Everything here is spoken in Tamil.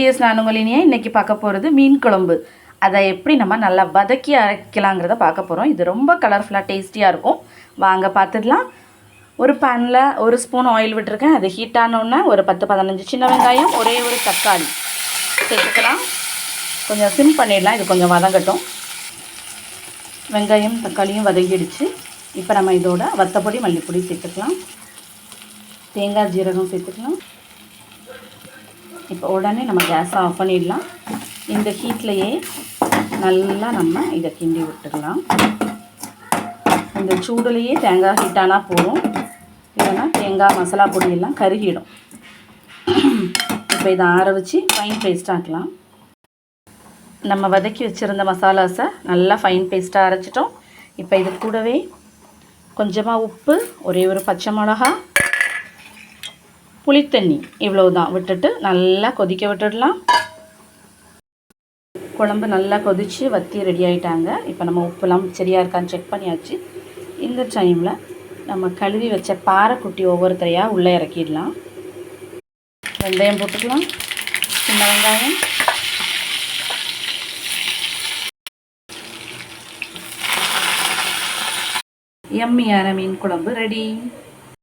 டிஎஸ் நானுங்களினியே இன்றைக்கி பார்க்க போகிறது மீன் குழம்பு. அதை எப்படி நம்ம நல்லா வதக்கி அரைக்கலாங்கிறத பார்க்க போகிறோம் இது ரொம்ப கலர்ஃபுல்லாக டேஸ்டியாக இருக்கும். வாங்க பார்த்துடலாம். ஒரு பேனில் ஒரு ஸ்பூன் ஆயில் விட்டுருக்கேன். அது ஹீட் ஆனோடனே ஒரு பத்து பதினஞ்சு சின்ன வெங்காயம் ஒரே ஒரு தக்காளி சேர்த்துக்கலாம். கொஞ்சம் சிம் பண்ணிடலாம். இது கொஞ்சம் வதங்கட்டும். வெங்காயம் தக்காளியும் வதங்கிடுச்சு. இப்போ நம்ம இதோட வத்தப்பொடி மல்லிப்பொடி சேர்த்துக்கலாம். தேங்காய் ஜீரகம் சேர்த்துக்கலாம். இப்போ உடனே நம்ம கேஸை ஆஃப் பண்ணிடலாம். இந்த ஹீட்லேயே நல்லா நம்ம இதை கிண்டி விட்டுக்கலாம் இந்த சூடுலேயே தேங்காய் ஹீட்டானால் போதும். இல்லைன்னா தேங்காய் மசாலா பொடியெல்லாம் கருகிடும். இப்போ இதை ஆற வச்சு ஃபைன் பேஸ்ட் ஆக்கலாம். நம்ம வதக்கி வச்சுருந்த மசாலாஸை நல்லா ஃபைன் பேஸ்ட்டாக அரைச்சிட்டோம். இப்போ இது கூடவே கொஞ்சமாக உப்பு ஒரே ஒரு பச்சை மிளகா புளித்தண்ணி இவ்வளோ தான் விட்டுட்டு நல்லா கொதிக்க விட்டுடலாம். குழம்பு நல்லா கொதித்து வத்தி ரெடி ஆகிட்டாங்க இப்போ நம்ம உப்புலாம் சரியாக இருக்கான்னு செக் பண்ணியாச்சு. இந்த டைமில் நம்ம கழுவி வச்ச பாறைக்குட்டி ஒவ்வொருத்தரையாக உள்ளே இறக்கிடலாம். வெந்தயம் போட்டுக்கலாம். சின்ன வெங்காயம். எம்மியான மீன் குழம்பு ரெடி